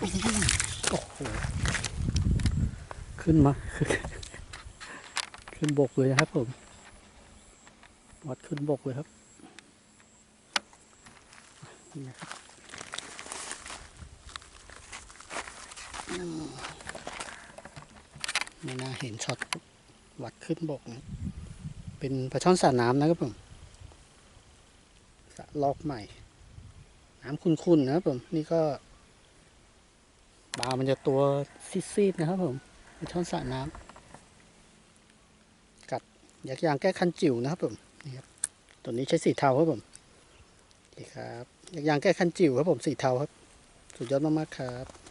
โอ้โห ขึ้นมา ขึ้นบกเลยนะครับผมวัดขึ้นบกเลยครับ นี่นะครับมไม่น่าเห็นช็อตวัดขึ้นบกนะเป็นปลาช่อนสระน้ำนะครับผมสระลอกใหม่ น้ำขุ่นๆนะครับผม นี่ก็ ปลามันจะตัวซีดๆนะครับผมปลาช่อนสระน้ำกัดยักยางแก้คันจิ๋วนะครับผมนี่ครับตัวนี้ใช้สีเทาครับผมนี่ครับยักยางแก้คันจิ๋วครับผมสีเทาครับ สุดยอดมากๆครับ